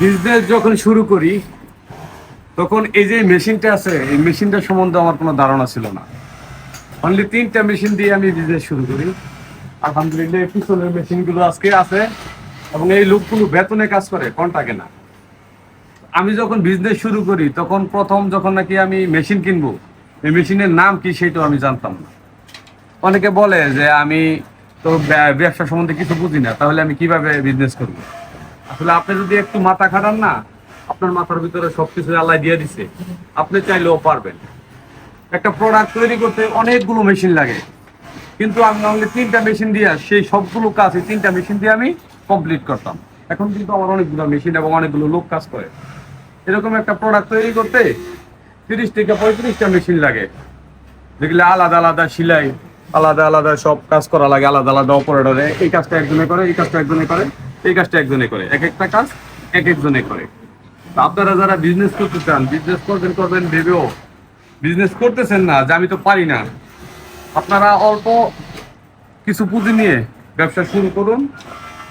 Business যখন শুরু করি, তখন এই যে মেশিনটা আছে, এই মেশিনটা সম্বন্ধে আমার কোনো ধারণা ছিল না। অনলি তিনটা মেশিন দিয়ে আমি বিজনেস শুরু করি। আলহামদুলিল্লাহ পিছনের মেশিনগুলো আজকে আছে এবং এই লোকগুলো বেতনে কাজ করে কন্টাকে না। আমি যখন বিজনেস শুরু করি, তখন প্রথম যখন নাকি আমি মেশিন কিনবো, এই মেশিনের নাম কি সেটাও আমি জানতাম না। অনেকে বলে যে, আমি তো ব্যবসা সম্বন্ধে কিছু বুঝি না, তাহলে আমি কীভাবে বিজনেস করব? আসলে আপনি যদি একটু মাথা খাটান না, আপনার মাথার ভিতরে সবকিছু আল্লাহ দিয়ে দিছে। আপনি চাইলেও পারবেন। একটা প্রোডাক্ট তৈরি করতে অনেকগুলো মেশিন লাগে। কিন্তু আমি অনলি তিনটা মেশিন দিয়ে সেই সবগুলো কাজ, এই তিনটা মেশিন দিয়ে আমি কমপ্লিট করতাম। এখন কিন্তু আমার অনেকগুলো মেশিন এবং অনেকগুলো লোক কাজ করে। এরকম একটা প্রোডাক্ট তৈরি করতে তিরিশ থেকে পঁয়ত্রিশটা মেশিন লাগে। যেগুলো আলাদা আলাদা সিলাই, আলাদা আলাদা সব কাজ করা লাগে, আলাদা আলাদা অপারেটরে এই কাজটা একজনে করে, এই কাজটা একজনে করে। এই কাজটা একজনে করে, এক একটা কাজ এক একজনে করে। তো আপনারা যারা বিজনেস করতে চান বিজনেস করবেন করবেন ভেবেও বিজনেস করতেছেন না, যে আমি তো পারি না। আপনারা অল্প কিছু পুঁজি নিয়ে ব্যবসা শুরু করুন।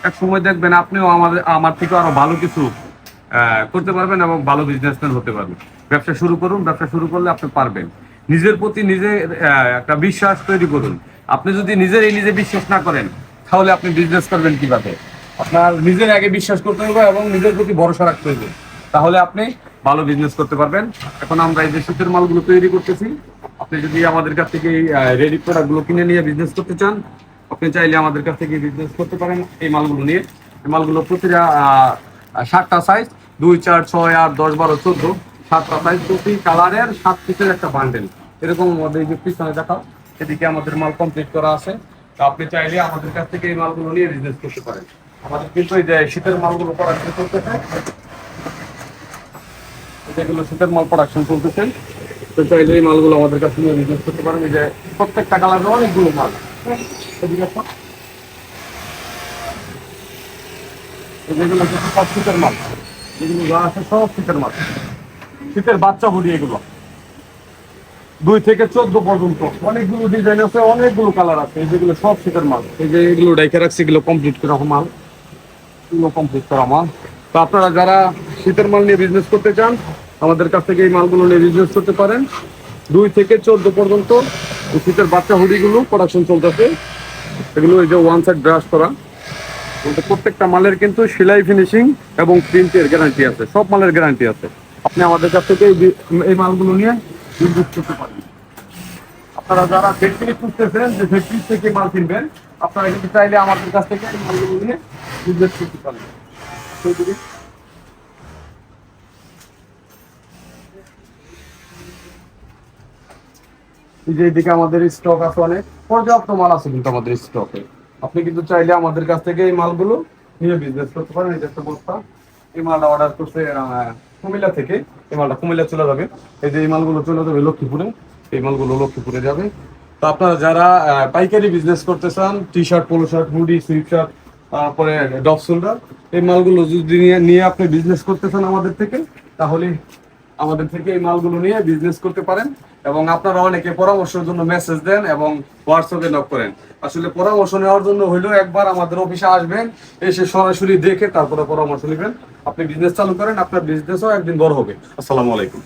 এক সময় দেখবেন আপনিও আমাদের, আমার থেকে আরও ভালো কিছু করতে পারবেন এবং ভালো বিজনেসম্যান হতে পারবেন। ব্যবসা শুরু করুন, ব্যবসা শুরু করলে আপনি পারবেন। নিজের প্রতি নিজে একটা বিশ্বাস তৈরি করুন। আপনি যদি নিজের এই নিজে বিশ্বাস না করেন, তাহলে আপনি বিজনেস করবেন কীভাবে? আপনার নিজের আগে বিশ্বাস করতে হবে এবং নিজের প্রতি ভরসা রাখতে হবে তাহলে আপনি ভালো বিজনেস করতে পারবেন। এখন আমরা এই যে শীতের মালগুলো তৈরি করতেছি, আপনি যদি আমাদের কাছ থেকে রেডি প্রোডাক্টগুলো কিনে নিয়ে বিজনেস করতে চান, আপনি চাইলে আমাদের কাছ থেকে বিজনেস করতে পারেন এই মালগুলো নিয়ে। এই মালগুলো প্রতিটা সাতটা সাইজ দুই, চার, ছয়, আট, দশ, বারো, চোদ্দ, সাতটা সাইজ প্রতি কালারের সাত পিসের একটা বান্ডেল এরকম আমাদের যে পিছনে দেখাও, এদিকে আমাদের মাল কমপ্লিট করা আছে। তো আপনি চাইলে আমাদের কাছ থেকে এই মালগুলো নিয়ে বিজনেস করতে পারেন। আমাদের কিন্তু এই যে শীতের মালগুলো প্রোডাকশন করতেছে যেগুলো শীতের মাল প্রোডাকশন চলতেছে। চাইলে এই মালগুলো আমাদের কাছে নিয়ে বিজনেস করতে পারেন। যে প্রত্যেকটা কালারের অনেকগুলো মাল। যেগুলো সব শীতের মাল। যেগুলো যা আছে সব শীতের মাল। শীতের বাচ্চা বলি এগুলো। দুই থেকে চোদ্দ পর্যন্ত। অনেকগুলো ডিজাইন আছে, অনেকগুলো কালার আছে। যেগুলো সব শীতের মাল। এই যে এগুলো ডাইকে রাখছি, এগুলো কমপ্লিট করা মাল। এগুলো কমপ্লিট করা মাল তো আপনারা যারা শীতের মাল নিয়ে বিজনেস করতে চান, আমাদের কাছ থেকে এই মালগুলো নিয়ে বিজনেস করতে পারেন। দুই থেকে চোদ্দ পর্যন্ত শীতের বাচ্চা হুডিগুলো প্রোডাকশন চলতেছে। এগুলো এই যে ওয়ান সাইড ব্রাশ করা। প্রত্যেকটা মালের কিন্তু সেলাই ফিনিশিং এবং প্রিন্টের গ্যারান্টি আছে। সব মালের গ্যারান্টি আছে। আপনি আমাদের কাছ থেকে এই মালগুলো নিয়ে বিজনেস করতে পারেন। আপনারা যারা ফ্যাক্টরি খুঁজতেছেন, যে ফ্যাক্টরি থেকে মাল কিনবেন, আপনারা কিন্তু চাইলে আমাদের কাছ থেকে মালগুলো নিয়ে বিজনেস করতে সেইদিকে এই যে এদিকে আমাদের স্টক আছে অনেক, পর্যাপ্ত মাল আছে কিন্তু আমাদের স্টকে আপনি কিন্তু চাইলে আমাদের কাছ থেকে এই মালগুলো নিয়ে বিজনেস করতে পারেন, এই যে একটা বস্তা। এই মালটা অর্ডার করছে কুমিল্লা থেকে। এই মালটা কুমিল্লা চলে যাবে। এই যে এই মালগুলো চলে যাবে লক্ষ্মীপুরে। এই মালগুলো লক্ষ্মীপুরে যাবে। তো আপনারা যারা পাইকারি বিজনেস করতে চান T shirt polo shirt hoodie sweatshirt তারপরে ডপ শোল্ডার এই মালগুলো যদি নিয়ে নিয়ে আপনি বিজনেস করতে চান আমাদের থেকে, তাহলে আমাদের থেকে এই মালগুলো নিয়ে বিজনেস করতে পারেন এবং আপনারা অনেকে পরামর্শের জন্য মেসেজ দেন এবং হোয়াটসঅ্যাপে নক করেন। আসলে পরামর্শ নেওয়ার জন্য হইলেও একবার আমাদের অফিসে আসবেন, এসে সরাসরি দেখে তারপরে পরামর্শ নেবেন। আপনি বিজনেস চালু করেন, আপনার বিজনেসও একদিন বড় হবে। আসসালামু আলাইকুম।